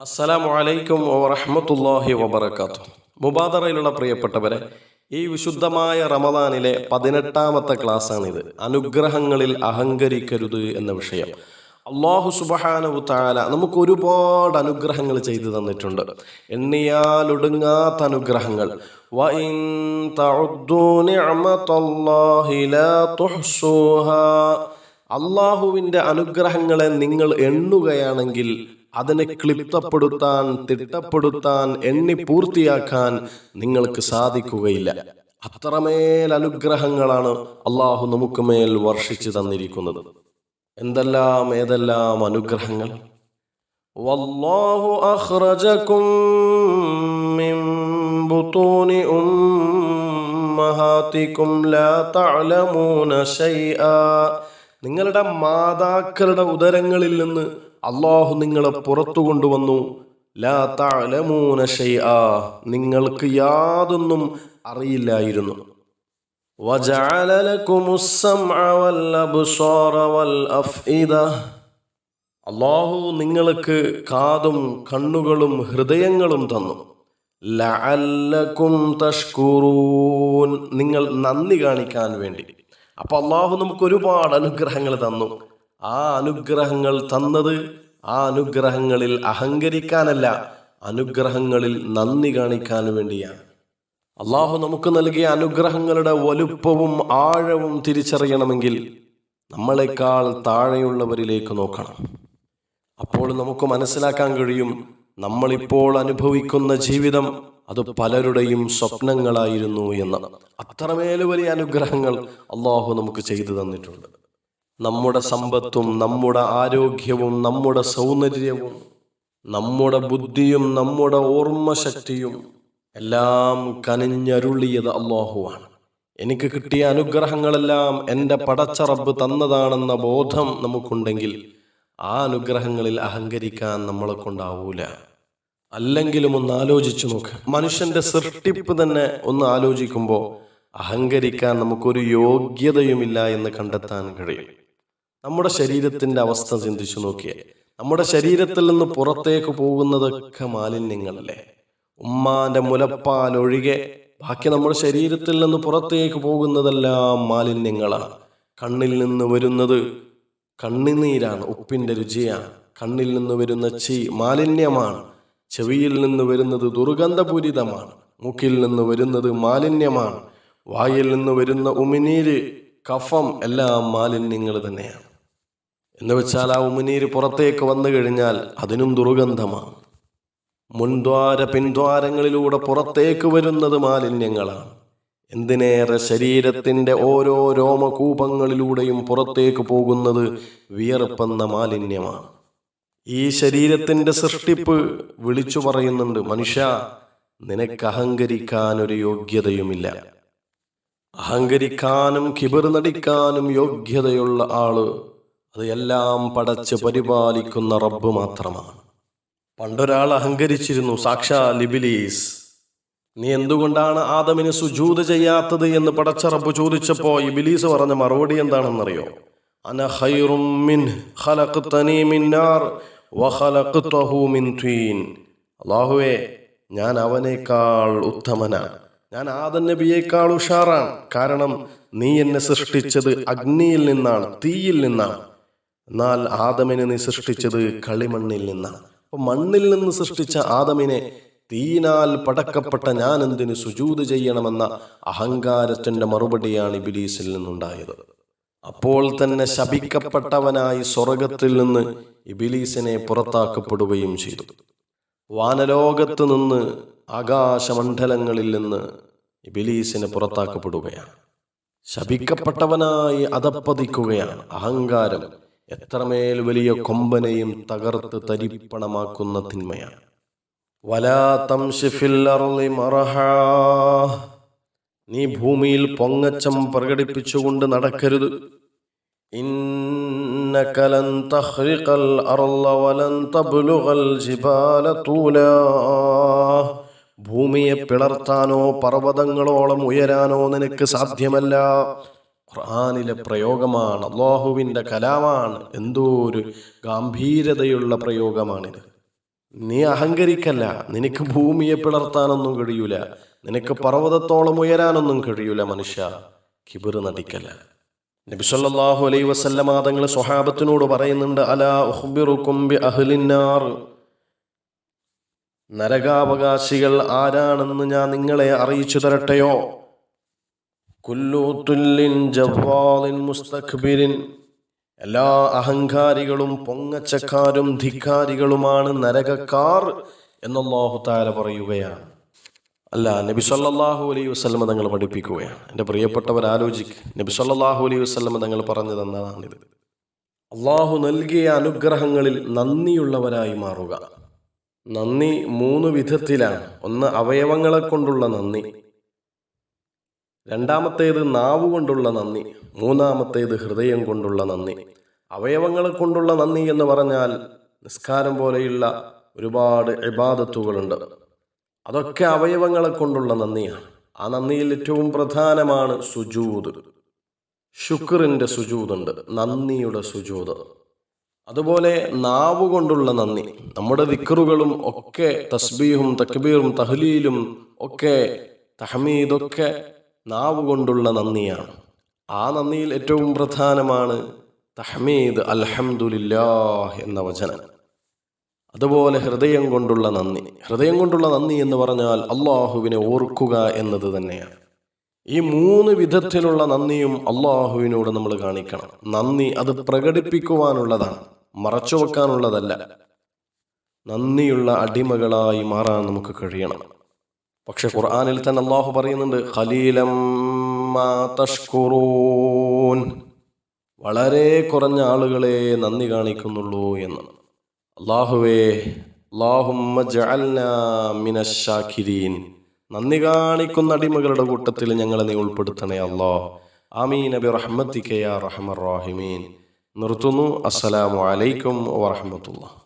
അസ്സലാമു അലൈക്കും വറഹ്മത്തുള്ളാഹി വബറകാതുഹു. മുബാദറയിലുള്ള പ്രിയപ്പെട്ടവരെ ഈ വിശുദ്ധമായ റമദാനിലെ പതിനെട്ടാമത്തെ ക്ലാസ്സാണിത്. അനുഗ്രഹങ്ങളിൽ അഹങ്കരിക്കരുത് എന്ന വിഷയം. അള്ളാഹു സുബഹാനവു താല നമുക്ക് ഒരുപാട് അനുഗ്രഹങ്ങൾ ചെയ്തു തന്നിട്ടുണ്ട്. എണ്ണിയാലൊടുങ്ങാത്ത അനുഗ്രഹങ്ങൾ അള്ളാഹുവിന്റെ അനുഗ്രഹങ്ങളെ നിങ്ങൾ എണ്ണുകയാണെങ്കിൽ അതിനെ ക്ലിപ്തപ്പെടുത്താൻ തിട്ടപ്പെടുത്താൻ എണ്ണി പൂർത്തിയാക്കാൻ നിങ്ങൾക്ക് സാധിക്കുകയില്ല. അത്രമേൽ അനുഗ്രഹങ്ങളാണ് അള്ളാഹു നമുക്ക് മേൽ വർഷിച്ചു തന്നിരിക്കുന്നത്. എന്തെല്ലാം ഏതെല്ലാം അനുഗ്രഹങ്ങൾ? വല്ലാഹു മിൻ ഉമ്മഹാതികും ലാ തഅലമൂന നിങ്ങളുടെ മാതാക്കളുടെ ഉദരങ്ങളിൽ നിന്ന് അള്ളാഹു നിങ്ങളെ പുറത്തു കൊണ്ടുവന്നു ലാ തഅലമൂന ശൈആ നിങ്ങൾക്ക് യാതൊന്നും അറിയില്ലായിരുന്നു وجعل لكم السمع والأبصار والأفئدة അള്ളാഹു നിങ്ങൾക്ക് കാതും കണ്ണുകളും ഹൃദയങ്ങളും തന്നു ലഅല്ലക്കും തഷ്കുറൂൻ നിങ്ങൾ നന്ദി കാണിക്കാൻ വേണ്ടി അപ്പൊ അള്ളാഹു നമുക്ക് ഒരുപാട് അനുഗ്രഹങ്ങൾ തന്നു ആ അനുഗ്രഹങ്ങൾ തന്നത് ആ അനുഗ്രഹങ്ങളിൽ അഹങ്കരിക്കാനല്ല അനുഗ്രഹങ്ങളിൽ നന്ദി കാണിക്കാൻ വേണ്ടിയാണ്. അള്ളാഹു നമുക്ക് നൽകിയ അനുഗ്രഹങ്ങളുടെ വലുപ്പവും ആഴവും തിരിച്ചറിയണമെങ്കിൽ നമ്മളെക്കാൾ താഴെയുള്ളവരിലേക്ക് നോക്കണം. അപ്പോൾ നമുക്ക് മനസ്സിലാക്കാൻ കഴിയും നമ്മളിപ്പോൾ അനുഭവിക്കുന്ന ജീവിതം അത് പലരുടെയും സ്വപ്നങ്ങളായിരുന്നു എന്ന്. അത്രമേൽ വലിയ അനുഗ്രഹങ്ങൾ അള്ളാഹു നമുക്ക് ചെയ്തു തന്നിട്ടുണ്ട്. നമ്മുടെ സമ്പത്തും നമ്മുടെ ആരോഗ്യവും നമ്മുടെ സൗന്ദര്യവും നമ്മുടെ ബുദ്ധിയും നമ്മുടെ ഓർമ്മശക്തിയും എല്ലാം കനിഞ്ഞരുളിയത് അള്ളാഹുവാണ്. എനിക്ക് കിട്ടിയ അനുഗ്രഹങ്ങളെല്ലാം എന്റെ പടച്ചറബ് തന്നതാണെന്ന ബോധം നമുക്കുണ്ടെങ്കിൽ ആ അനുഗ്രഹങ്ങളിൽ അഹങ്കരിക്കാൻ നമ്മളെ കൊണ്ടാവൂല. അല്ലെങ്കിലും ഒന്ന് ആലോചിച്ചു നോക്ക്. മനുഷ്യന്റെ സൃഷ്ടിപ്പ് തന്നെ ഒന്ന് ആലോചിക്കുമ്പോൾ അഹങ്കരിക്കാൻ നമുക്കൊരു യോഗ്യതയുമില്ല എന്ന് കണ്ടെത്താൻ കഴിയും. നമ്മുടെ ശരീരത്തിന്റെ അവസ്ഥ ചിന്തിച്ചു നോക്കിയേ. നമ്മുടെ ശരീരത്തിൽ നിന്ന് പുറത്തേക്ക് പോകുന്നതൊക്കെ മാലിന്യങ്ങളല്ലേ? ഉമ്മാന്റെ മുലപ്പാൽ ഒഴികെ ബാക്കി നമ്മുടെ ശരീരത്തിൽ നിന്ന് പുറത്തേക്ക് പോകുന്നതെല്ലാം മാലിന്യങ്ങളാണ് കണ്ണിൽ നിന്ന് വരുന്നത് കണ്ണിനീരാണ് ഉപ്പിന്റെ രുചിയാണ്. കണ്ണിൽ നിന്ന് വരുന്ന ചീ മാലിന്യമാണ്. ചെവിയിൽ നിന്ന് വരുന്നത് ദുർഗന്ധപൂരിതമാണ്. മൂക്കിൽ നിന്ന് വരുന്നത് മാലിന്യമാണ്. വായിൽ നിന്ന് വരുന്ന ഉമിനീര് കഫം എല്ലാം മാലിന്യങ്ങൾ തന്നെയാണ്. എന്ന് വെച്ചാൽ ആ ഉമിനീര് പുറത്തേക്ക് വന്നു കഴിഞ്ഞാൽ അതിനും ദുർഗന്ധമാണ്. മുൻദ്വാര പിൻദ്വാരങ്ങളിലൂടെ പുറത്തേക്ക് വരുന്നത് മാലിന്യങ്ങളാണ്. എന്തിനേറെ ശരീരത്തിന്റെ ഓരോ രോമകൂപങ്ങളിലൂടെയും പുറത്തേക്ക് പോകുന്നത് വിയർപ്പെന്ന മാലിന്യമാണ്. ഈ ശരീരത്തിന്റെ സൃഷ്ടിപ്പ് വിളിച്ചു പറയുന്നുണ്ട് മനുഷ്യ നിനക്ക് അഹങ്കരിക്കാൻ ഒരു യോഗ്യതയുമില്ല. അഹങ്കരിക്കാനും കിബിർ നടിക്കാനും യോഗ്യതയുള്ള ആൾ അത് എല്ലാം പടച്ച് പരിപാലിക്കുന്ന റബ്ബ് മാത്രമാണ്. പണ്ടൊരാൾ അഹങ്കരിച്ചിരുന്നു സാക്ഷാ ലിബിലീസ് നീ എന്തുകൊണ്ടാണ് ആദമിന് സുജൂത് ചെയ്യാത്തത്? എന്ന് പടച്ച റബ്ബ് ചോദിച്ചപ്പോ ഇബിലീസ് പറഞ്ഞ മറുപടി എന്താണെന്നറിയോ? അന മിൻ മിൻ തീൻ അല്ലാഹുവേ ഞാൻ അവനേക്കാൾ ഉത്തമനാണ്. ഞാൻ ആദൻ നബിയേക്കാൾ ഉഷാറാണ്. കാരണം നീ എന്നെ സൃഷ്ടിച്ചത് അഗ്നിയിൽ നിന്നാണ് തീയിൽ നിന്നാണ്. എന്നാൽ ആദമിനെ നീ സൃഷ്ടിച്ചത് കളിമണ്ണിൽ നിന്നാണ്. അപ്പൊ മണ്ണിൽ നിന്ന് സൃഷ്ടിച്ച ആദമിനെ തീനാൽ പടക്കപ്പെട്ട ഞാൻ എന്തിനു സുജൂത് ചെയ്യണമെന്ന അഹങ്കാരത്തിന്റെ മറുപടിയാണ് ഇബിലീസിൽ നിന്നുണ്ടായത്. അപ്പോൾ തന്നെ ശപിക്കപ്പെട്ടവനായി സ്വർഗത്തിൽ നിന്ന് ഇബിലീസിനെ പുറത്താക്കപ്പെടുകയും ചെയ്തു. വാനലോകത്ത് നിന്ന് ആകാശമണ്ഡലങ്ങളിൽ നിന്ന് ഇബിലീസിനെ പുറത്താക്കപ്പെടുകയാണ്. ശപിക്കപ്പെട്ടവനായി അതപ്പതിക്കുകയാണ്. അഹങ്കാരം എത്രമേൽ വലിയ കൊമ്പനെയും തകർത്ത് തരിപ്പണമാക്കുന്ന തിന്മയാണ്. നീ ഭൂമിയിൽ പൊങ്ങച്ചം പ്രകടിപ്പിച്ചുകൊണ്ട് നടക്കരുത്. ഭൂമിയെ പിളർത്താനോ പർവതങ്ങളോളം ഉയരാനോ നിനക്ക് സാധ്യമല്ല. ഖുർആനിലെ പ്രയോഗമാണ് അള്ളാഹുവിന്റെ കലാമാണ് എന്തോ ഒരു ഗാംഭീരതയുള്ള പ്രയോഗമാണിത്. നീ അഹങ്കരിക്കല്ല നിനക്ക് ഭൂമിയെ പിളർത്താനൊന്നും കഴിയൂല നിനക്ക് പർവതത്തോളം ഉയരാനൊന്നും കഴിയൂല മനുഷ്യ കിബിർ നടിക്കല്ല. നബി സല്ലല്ലാഹു അലൈഹി വസല്ലമ തങ്ങൾ സ്വഹാബത്തിനോട് പറയുന്നുണ്ട് അലാ ബി അഹ്ലിന്നാർ നരകാവകാശികൾ ആരാണെന്ന് ഞാൻ നിങ്ങളെ അറിയിച്ചു തരട്ടെയോ? കുല്ലൂത്തുല്ലിൻ ജവാലിൻ മുസ്തഖ്ബിരിൻ. എല്ലാ അഹങ്കാരികളും പൊങ്ങച്ചക്കാരും ധിക്കാരികളുമാണ് നരകക്കാർ എന്നല്ലാഹു താര പറയുകയാണ്. അല്ല നബി സല്ലാഹു അലൈഹി വസ്ലമ തങ്ങൾ പഠിപ്പിക്കുകയാണ്. എന്റെ പ്രിയപ്പെട്ടവർ ആലോചിക്ക്. നബി സല്ലാഹു അലൈഹി വസ്ലമ തങ്ങൾ പറഞ്ഞു തന്നതാണിത് അള്ളാഹു നൽകിയ അനുഗ്രഹങ്ങളിൽ നന്ദിയുള്ളവരായി മാറുക. നന്ദി മൂന്ന് വിധത്തിലാണ്. ഒന്ന് അവയവങ്ങളെ കൊണ്ടുള്ള നന്ദി. രണ്ടാമത്തേത് നാവ് കൊണ്ടുള്ള നന്ദി മൂന്നാമത്തേത് ഹൃദയം കൊണ്ടുള്ള നന്ദി. അവയവങ്ങൾ കൊണ്ടുള്ള നന്ദി എന്ന് പറഞ്ഞാൽ നിസ്കാരം പോലെയുള്ള ഒരുപാട് ഇബാദത്തുകളുണ്ട്. അതൊക്കെ അവയവങ്ങളെ കൊണ്ടുള്ള നന്ദിയാണ്. ആ നന്ദിയിൽ ഏറ്റവും പ്രധാനമാണ് സുജൂത് ശുക്രിന്റെ സുജൂതുണ്ട് നന്ദിയുടെ സുജൂത് അതുപോലെ നാവ് കൊണ്ടുള്ള നന്ദി നമ്മുടെ ദിക്കറുകളും ഒക്കെ തസ്ബീഹും തക്ബീറും തഹ്ലീലും ഒക്കെ തഹമീദൊക്കെ നാവ് കൊണ്ടുള്ള നന്ദിയാണ്. ആ നന്ദിയിൽ ഏറ്റവും പ്രധാനമാണ് തഹ്മീദ് അൽഹംദുലില്ലാഹ് എന്ന വചനം. അതുപോലെ ഹൃദയം കൊണ്ടുള്ള നന്ദി. ഹൃദയം കൊണ്ടുള്ള നന്ദി എന്ന് പറഞ്ഞാൽ അള്ളാഹുവിനെ ഓർക്കുക എന്നത് തന്നെയാണ്. ഈ മൂന്ന് വിധത്തിലുള്ള നന്ദിയും അള്ളാഹുവിനോട് നമ്മൾ കാണിക്കണം. നന്ദി അത് പ്രകടിപ്പിക്കുവാനുള്ളതാണ്. മറച്ചു വെക്കാനുള്ളതല്ല നന്ദിയുള്ള അടിമകളായി മാറാൻ നമുക്ക് കഴിയണം. പക്ഷെ ഖുർആാനിൽ തന്നെ അള്ളാഹു പറയുന്നുണ്ട് ഖലീലം വളരെ കുറഞ്ഞ ആളുകളെ നന്ദി കാണിക്കുന്നുള്ളൂ എന്ന്. അള്ളാഹുവേ അള്ളാഹുമ്മ ജഅൽനാ മിനശ്ശാകിരീൻ നന്ദി കാണിക്കുന്ന അടിമകളുടെ കൂട്ടത്തിൽ ഞങ്ങളെ നീ ഉൾപ്പെടുത്തണേ അല്ലാ. ആമീൻ. നബി റഹ്മത്തിക്കയാ റഹ്മർ റാഹിമീൻ. നിർത്തുന്നു. അസ്സലാമു അലൈക്കും വറഹ്മത്തുള്ളാഹി.